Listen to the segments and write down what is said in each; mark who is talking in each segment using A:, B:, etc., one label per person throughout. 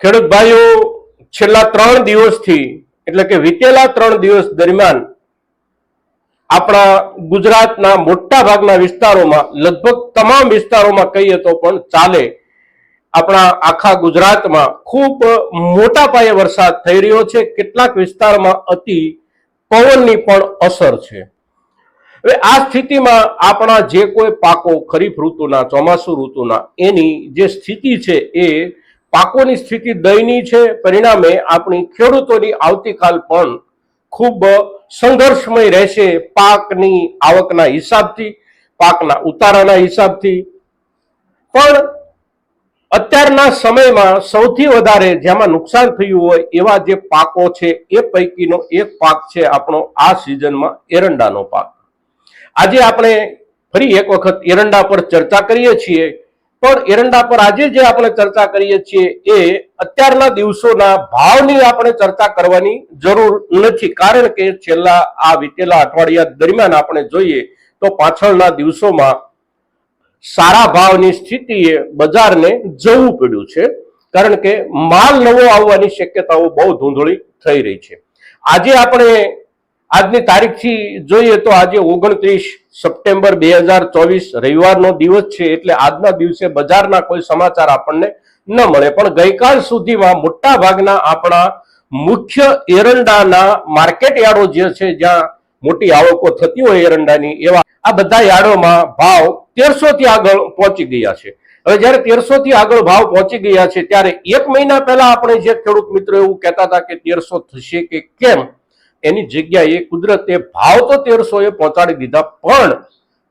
A: ખેડૂત ભાઈઓ, છેલ્લા ત્રણ દિવસથી, એટલે કે વીતેલા ત્રણ દિવસ દરમિયાન, આપણા ગુજરાતના મોટા ભાગના વિસ્તારોમાં, લગભગ તમામ વિસ્તારોમાં કહીએ તો પણ ચાલે, આપણા આખા ગુજરાતમાં ખૂબ મોટા પાયે વરસાદ થઈ રહ્યો છે. કેટલાક વિસ્તારમાં અતિ પવનની પણ અસર છે. હવે આ સ્થિતિમાં આપણા જે કોઈ પાકો, ખરીફ ઋતુના, ચોમાસુ ઋતુના, એની જે સ્થિતિ છે એ પાકોની સ્થિતિ દયનીય છે. પરિણામે આપણી ખેડૂતોની આવતીકાલ પણ ખૂબ સંઘર્ષમય રહેશે પાકની આવકના હિસાબથી, પાકના ઉતારાના હિસાબથી. પણ અત્યારના સમયમાં સૌથી વધારે જેમાં નુકસાન થયું હોય એવા જે પાકો છે એ પૈકીનો એક પાક છે આપણો આ સિઝનમાં એરંડાનો પાક. આજે આપણે ફરી એક વખત એરંડા પર ચર્ચા કરીએ છીએ. પણ એરંડા પર આજે જે આપણે ચર્ચા કરીએ છીએ એ અત્યારના દિવસોના ભાવની આપણે ચર્ચા કરવાની જરૂર નથી. કારણ કે છેલ્લા આ વીતેલા અઠવાડિયા દરમિયાન આપણે જોઈએ તો પાછળના દિવસોમાં સારા ભાવની સ્થિતિએ બજારને જવું પડ્યું છે. કારણ કે માલ નવો આવવાની શક્યતાઓ બહુ ધૂંધળી થઈ રહી છે. આજે આપણે આજની તારીખથી જોઈએ તો આજે ઓગણત્રીસ સપ્ટેમ્બર બે હજાર ચોવીસ રવિવારનો દિવસ છે એટલે આજના દિવસે બજારના કોઈ સમાચાર આપણને ન મળે. પણ ગઈકાલ સુધીમાં મોટા ભાગના આપણા મુખ્ય એરંડાના માર્કેટ યાર્ડો જે છે, જ્યાં મોટી આવકો થતી હોય એરંડાની, એવા આ બધા યાર્ડોમાં ભાવ તેરસો થી આગળ પહોંચી ગયા છે. હવે જ્યારે તેરસો થી આગળ ભાવ પહોંચી ગયા છે, ત્યારે એક મહિના પહેલા આપણે જે ખેડૂત મિત્રો એવું કહેતા હતા કે તેરસો થશે કે કેમ? એની જગ્યાએ કુદરતે ભાવ તો તેરસો એ પહોંચાડી દીધા, પણ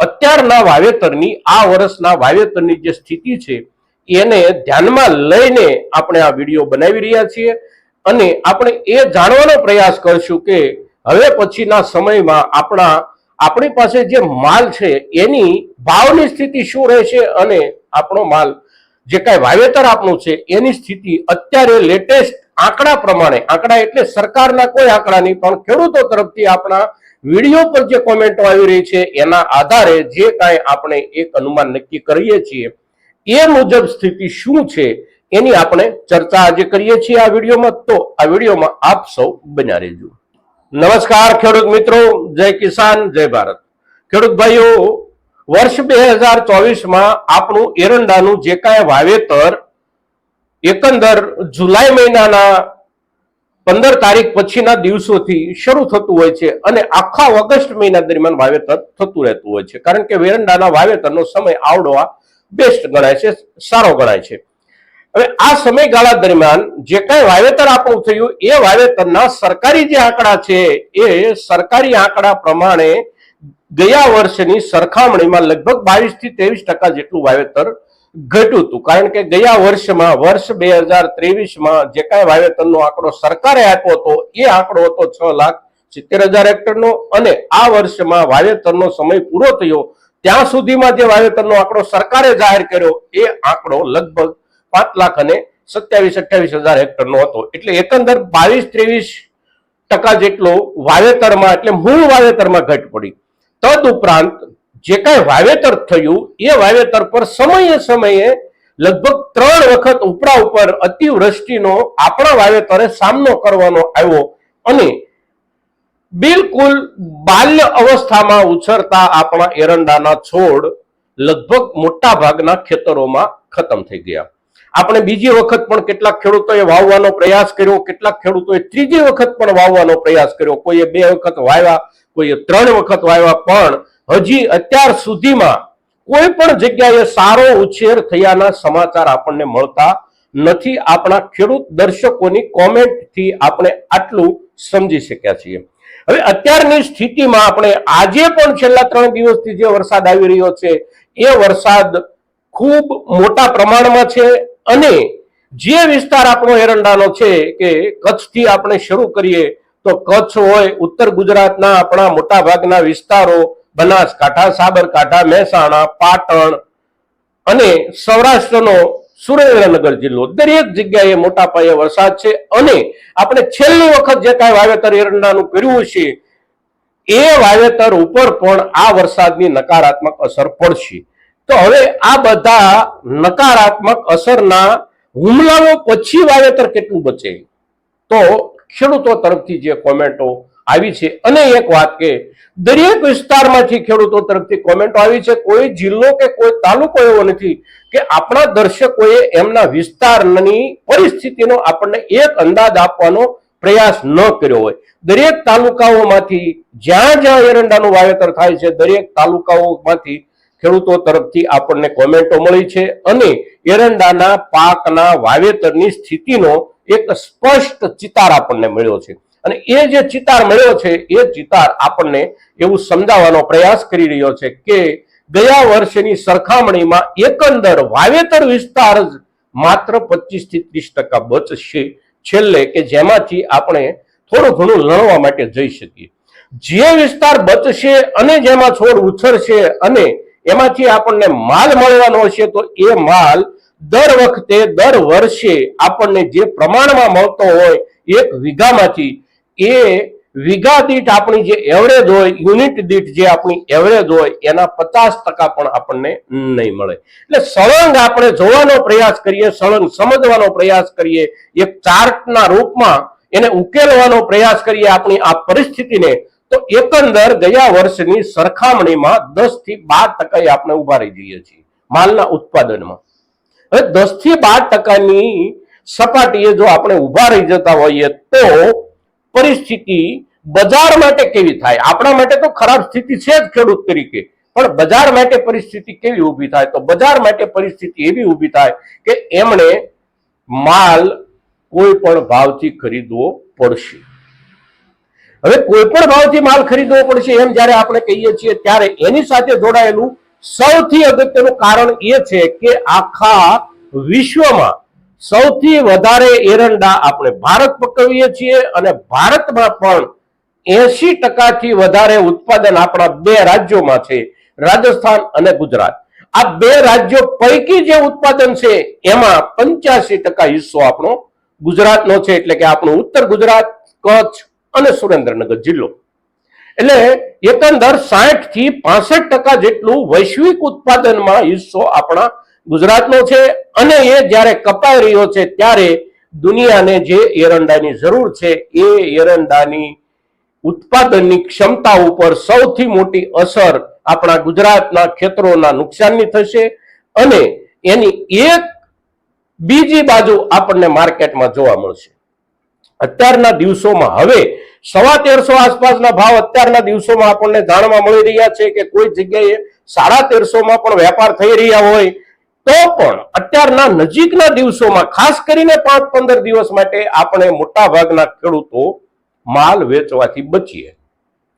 A: અત્યારના વાવેતરની, આ વર્ષના વાવેતરની જે સ્થિતિ છે, એને ધ્યાનમાં લઈને આપણે આ વીડિયો બનાવી રહ્યા છીએ અને આપણે એ જાણવાનો પ્રયાસ કરશું કે હવે પછીના સમયમાં આપણા, આપણી પાસે જે માલ છે, એની ભાવની સ્થિતિ શું રહેશે અને આપણો માલ, જે કાંઈ વાવેતર આપણું છે, એની સ્થિતિ અત્યારે લેટેસ્ટ આંકડા પ્રમાણે, આંકડા એટલે સરકારના કોઈ આંકડા નહીં, પણ ખેડૂતો તરફથી આપણા વીડિયો પર જે કોમેન્ટો આવી રહી છે, એના આધારે જે કાંઈ આપણે એક અનુમાન નક્કી કરીએ છીએ, એ મુજબ સ્થિતિ શું છે, એની આપણે ચર્ચા આજે કરીએ છીએ આ વિડીયોમાં. તો આ વિડીયોમાં આપ સૌ બન્યા રહેજો. નમસ્કાર, ખેડૂત મિત્રો. જય કિસાન, જય ભારત. ખેડૂત ભાઈઓ, વર્ષ બે હજાર ચોવીસમાં આપણું એરંડાનું જે કાંઈ વાવેતર એકંદર જુલાઈ મહિનાના પંદર તારીખ પછીના દિવસોથી શરૂ થતું હોય છે અને આખા ઓગસ્ટ મહિના દરમિયાન વાવેતર થતું રહેતું હોય છે. કારણ કે વેરંડાના વાવેતરનો સમય આવડવા બેસ્ટ ગણાય છે, સારો ગણાય છે. હવે આ સમયગાળા દરમિયાન જે કાંઈ વાવેતર આપણું થયું, એ વાવેતરના સરકારી જે આંકડા છે, એ સરકારી આંકડા પ્રમાણે ગયા વર્ષની સરખામણીમાં લગભગ બાવીસથી ત્રેવીસ ટકા જેટલું વાવેતર ઘટ્યું હતું. કારણ કે ગયા વર્ષમાં, વર્ષ બે હજાર ત્રેવીસમાં જે કાંઈ વાવેતરનો આંકડો સરકારે આપ્યો હતો, એ આંકડો હતો છ લાખ સિત્તેર હજાર હેક્ટરનો અને આ વર્ષમાં વાવેતરનો સમય પૂરો થયો. ત્યાં સુધીમાં જે વાવેતરનો આંકડો સરકારે જાહેર કર્યો, એ આંકડો લગભગ પાંચ લાખ અને સત્યાવીસ, અઠ્યાવીસ હજાર હેક્ટરનો હતો. એટલે એકંદર બાવીસ, ત્રેવીસ ટકા જેટલો વાવેતરમાં, એટલે મૂળ વાવેતરમાં ઘટ પડી. તદ ઉપરાંત જે કાંઈ વાવેતર થયું, એ વાવેતર પર સમયે સમયે લગભગ ત્રણ વખત ઉપરા ઉપર અતિવૃષ્ટિનો આપણા વાવેતરે સામનો કરવાનો આવ્યો અને બિલકુલ બાલ્ય અવસ્થામાં ઉછરતા આપણા એરંડાના છોડ લગભગ મોટા ભાગના ખેતરોમાં ખતમ થઈ ગયા. આપણે બીજી વખત પણ કેટલાક ખેડૂતોએ વાવવાનો પ્રયાસ કર્યો, કેટલાક ખેડૂતોએ ત્રીજી વખત પણ વાવવાનો પ્રયાસ કર્યો. કોઈએ બે વખત વાવ્યા, કોઈએ ત્રણ વખત વાવ્યા, પણ હજી અત્યાર સુધીમાં કોઈ પણ જગ્યાએ સારો ઉછેર થયાના સમાચાર આપણને મળતા નથી. આપણા ખેડૂત દર્શકોની કોમેન્ટથી આપણે આટલું સમજી શક્યા છીએ. હવે અત્યારની સ્થિતિમાં આપણે આજે પણ છેલ્લા ત્રણ દિવસથી જે વરસાદ આવી રહ્યો છે, એ વરસાદ ખૂબ મોટા પ્રમાણમાં છે અને જે વિસ્તાર આપણો એરંડાનો છે કે કચ્છથી આપણે શરૂ કરીએ, તો કચ્છ હોય, ઉત્તર ગુજરાતના આપણા મોટા ભાગના વિસ્તારો બનાસકાંઠા, સાબરકાંઠા, મહેસાણા, પાટણ અને સૌરાષ્ટ્રનો સુરેન્દ્રનગર જિલ્લો. દરેક જગ્યાએ મોટા પાયે વરસાદ છે અને આપણે છેલ્લી વખત જે કાંઈ વાવેતર એરંડાનું કર્યું છે, એ વાવેતર ઉપર પણ આ વરસાદની નકારાત્મક અસર પડશે. તો હવે આ બધા નકારાત્મક અસરના હુમલાઓ પછી વાવેતર કેટલું બચે? તો ખેડૂતો તરફથી જે કોમેન્ટો આવી છે. અને એક વાત કે, દરેક વિસ્તારમાંથી ખેડૂતો તરફથી કોમેન્ટો આવી છે. કોઈ જિલ્લો કે કોઈ તાલુકો એવો નથી કે આપણા દર્શકોએ એમના વિસ્તારની પરિસ્થિતિનો આપણને એક અંદાજ આપવાનો પ્રયાસ ન કર્યો હોય. દરેક તાલુકાઓમાંથી જ્યાં જ્યાં એરંડાનું વાવેતર થાય છે, દરેક તાલુકાઓમાંથી ખેડૂતો તરફથી આપણને કોમેન્ટો મળી છે અને એરંડાના પાકના વાવેતરની સ્થિતિનો એક સ્પષ્ટ ચિતાર આપણને મળ્યો છે. અને એ જે ચિતાર મળ્યો છે, એ ચિતાર આપણને એવું સમજાવવાનો પ્રયાસ કરી રહ્યો છે કે ગયા વર્ષેની સરખામણીમાં એકંદર વાવેતર વિસ્તાર જ માત્ર પચીસથી ત્રીસ ટકા બચશે. છેલ્લે કે જેમાંથી આપણે થોડું ઘણું લણવા માટે જઈ શકીએ. જે વિસ્તાર બચશે અને જેમાં છોડ ઉછરશે અને એમાંથી આપણને માલ મળવાનો હશે, તો એ માલ દર વખતે, દર વર્ષે આપણને જે પ્રમાણમાં મળતો હોય, એક વીઘામાંથી એ વીઘા દીઠ આપણી જે એવરેજ હોય યુનિટ દીઠ જે આપણી એવરેજ હોય, એના પચાસ ટકા પણ આપણને નહીં મળે. એટલે સળંગ આપણે જોવાનો પ્રયાસ કરીએ, સળંગ સમજવાનો પ્રયાસ કરીએ, એક ચાર્ટના રૂપમાં એને ઉકેલવાનો પ્રયાસ કરીએ આપણી આ પરિસ્થિતિને, તો એકંદર ગયા વર્ષની સરખામણીમાં દસથી બાર ટકા આપણે ઊભા રહી જઈએ છીએ માલના ઉત્પાદનમાં. હવે દસથી બાર ટકાની સપાટીએ જો આપણે ઊભા રહી જતા હોઈએ તો પરિસ્થિતિ બજાર માટે કેવી થાય? આપણા માટે તો ખરાબ સ્થિતિ છે જ ખેડૂત તરીકે. પણ બજાર માટે પરિસ્થિતિ કેવી ઊભી થાય? તો બજાર માટે પરિસ્થિતિ એવી ઊભી થાય કે એમણે માલ કોઈ પણ ભાવથી ખરીદવો પડશે. હવે કોઈ પણ ભાવથી માલ ખરીદવો પડશે એમ જ્યારે આપણે કહીએ છીએ, ત્યારે એની સાથે જોડાયેલું સૌથી અગત્યનું કારણ એ છે કે આખા વિશ્વમાં સૌથી વધારે એરંડા આપણે ભારત પકવીએ છીએ અને ભારતમાં પણ એસી ટકાથી વધારે ઉત્પાદન આપણા બે રાજ્યોમાં છે, રાજસ્થાન અને ગુજરાત. આ બે રાજ્યો પૈકી જે ઉત્પાદન છે, એમાં પંચ્યાસી ટકા હિસ્સો આપણો ગુજરાતનો છે, એટલે કે આપણો ઉત્તર ગુજરાત, કચ્છ અને સુરેન્દ્રનગર જિલ્લો. એટલે એકંદર સાઠથી પાસઠ ટકા જેટલું વૈશ્વિક ઉત્પાદનમાં હિસ્સો આપણા ગુજરાતનો છે અને એ જ્યારે કપાઈ રહ્યો છે ત્યારે દુનિયાને જે એરંડાની જરૂર છે એ એરંડાની ઉત્પાદનની ક્ષમતા ઉપર સૌથી મોટી અસર આપણા ગુજરાતના ખેતરોના નુકસાનની થશે અને એની એક બીજી બાજુ આપણને માર્કેટમાં જોવા મળશે. અત્યારના દિવસોમાં હવે સવા તેરસો આસપાસના ભાવ અત્યારના દિવસોમાં આપણને જાણવા મળી રહ્યા છે કે કોઈ જગ્યાએ સાડા તેરસોમાં પણ વેપાર થઈ રહ્યા હોય તો પણ અત્યારના નજીકના દિવસોમાં ખાસ કરીને પાંચ પંદર દિવસ માટે આપણે મોટા ભાગના ખેડૂતો માલ વેચવાથી બચીએ.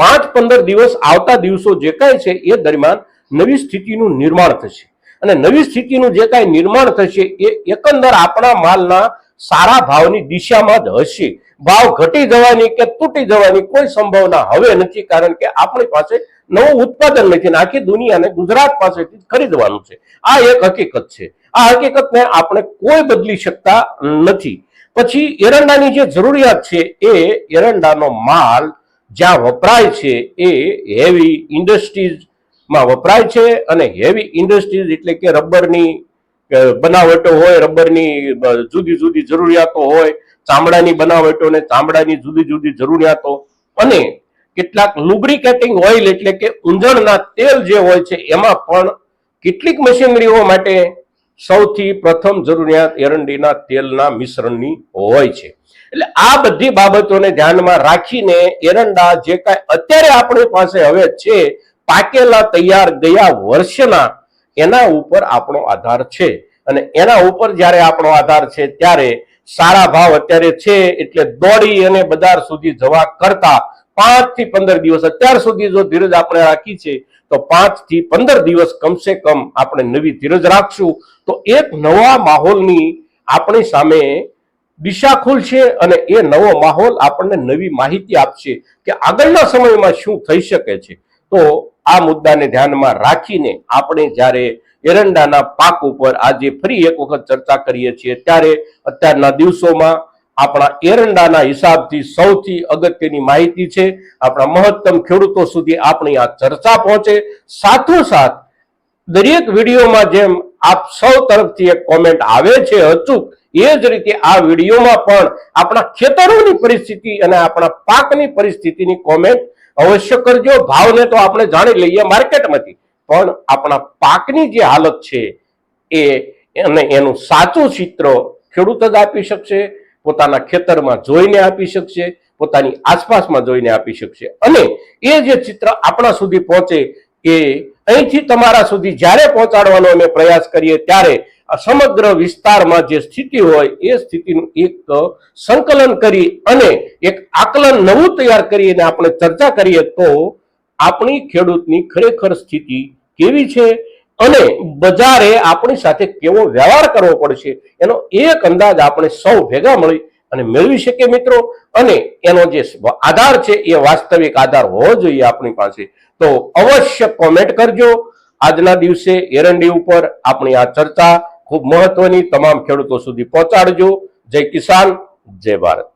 A: પાંચ પંદર દિવસ આવતા દિવસો જે કાંઈ છે એ દરમિયાન નવી સ્થિતિનું નિર્માણ થશે. અને નવી સ્થિતિનું જે કાંઈ નિર્માણ થશે એ એકંદર આપણા માલના સારા ભાવની દિશામાં જ હશે. ભાવ ઘટી જવાની કે તૂટી જવાની કોઈ સંભાવના હવે નથી, કારણ કે આપણી પાસે નવું ઉત્પાદન નથી આખી દુનિયાને ગુજરાત પાસેથી ખરીદવાનું છે. આ એક હકીકત છે. આ હકીકતને આપણે કોઈ બદલી શકતા નથી. પછી એરંડાની જે જરૂરિયાત છે એ એરંડાનો માલ જ્યાં વપરાય છે એ હેવી ઇન્ડસ્ટ્રીઝમાં વપરાય છે અને હેવી ઇન્ડસ્ટ્રીઝ એટલે કે રબરની બનાવટો હોય, રબરની જુદી જુદી જરૂરિયાતો હોય, ચામડાની બનાવટો ને ચામડાની જુદી જુદી જરૂરિયાતો. અને કેટલાક લુબ્રિકેટિંગ ઓઇલ એટલે કે ઉંજણના તેલ જે હોય છે, એમાં પણ કેટલીક મશીનરીઓ માટે સૌથી પ્રથમ જરૂરિયાત એરંડીના તેલના મિશ્રણની હોય છે. એટલે આ બધી બાબતોને ધ્યાનમાં રાખીને એરંડા જે કાંઈ અત્યારે આપણી પાસે હવે છે, પાકેલા તૈયાર ગયા વર્ષના એના ઉપર આપણો આધાર છે. અને એના ઉપર જ્યારે આપણો આધાર છે, ત્યારે સારા ભાવ અત્યારે છે એટલે દોડી અને બજાર સુધી જવા કરતા પાંચથી પંદર દિવસ અત્યાર સુધી જો ધીરજ આપણે રાખી છે, તો પાંચથી પંદર દિવસ કમસે કમ આપણે નવી ધીરજ રાખશું. તો એક નવા માહોલની આપણી સામે દિશા ખુલશે અને એ નવો માહોલ આપણને નવી માહિતી આપશે કે આગળના સમયમાં શું થઈ શકે છે. તો આ મુદ્દાને ધ્યાનમાં રાખીને આપણે જ્યારે એરંડાના પાક ઉપર આજે ફરી એક વખત ચર્ચા કરીએ છીએ, ત્યારે અત્યારના દિવસોમાં આપણા એરંડાના હિસાબથી સૌથી અગત્યની માહિતી છે, આપણા મહત્તમ ખેડૂતો સુધી આપણી આ ચર્ચા પહોંચે. સાથોસાથ, દરેક વિડીયોમાં જેમ આપ સૌ તરફથી એક કોમેન્ટ આવે છે અચૂક, એ જ રીતે આ વિડીયોમાં પણ આપણા ખેતરોની પરિસ્થિતિ અને આપણા પાકની પરિસ્થિતિની કોમેન્ટ અવશ્ય કરજો. ભાવને તો આપણે જાણી લઈએ માર્કેટમાંથી. પણ આપણા પાકની જે હાલત છે એ અને એનું સાચું ચિત્ર ખેડૂત જ આપી શકશે, પોતાના ખેતરમાં જોઈને આપી શકશે, પોતાની આસપાસમાં જોઈને આપી શકશે. અને એ જે ચિત્ર આપણા સુધી પહોંચે એ અહીંથી તમારા સુધી જ્યારે પહોંચાડવાનો અમે પ્રયાસ કરીએ ત્યારે આ સમગ્ર વિસ્તારમાં જે સ્થિતિ હોય એ સ્થિતિનું એક સંકલન કરી અને એક આકલન નવું તૈયાર કરીને આપણે ચર્ચા કરીએ તો આપણી ખેડૂતની ખરેખર સ્થિતિ કેવી છે અને બજારે આપણી સાથે કેવો વ્યવહાર કરવો પડશે એનો એક અંદાજ આપણે સૌ ભેગા મળી અને મેળવી શકીએ મિત્રો. અને એનો જે આધાર છે એ વાસ્તવિક આધાર હોવો જોઈએ આપણી પાસે. તો અવશ્ય કોમેન્ટ કરજો. આજના દિવસે એરંડી ઉપર આપણી આ ચર્ચા ખૂબ મહત્વની તમામ ખેડૂતો સુધી પહોંચાડજો. જય કિસાન જય ભારત.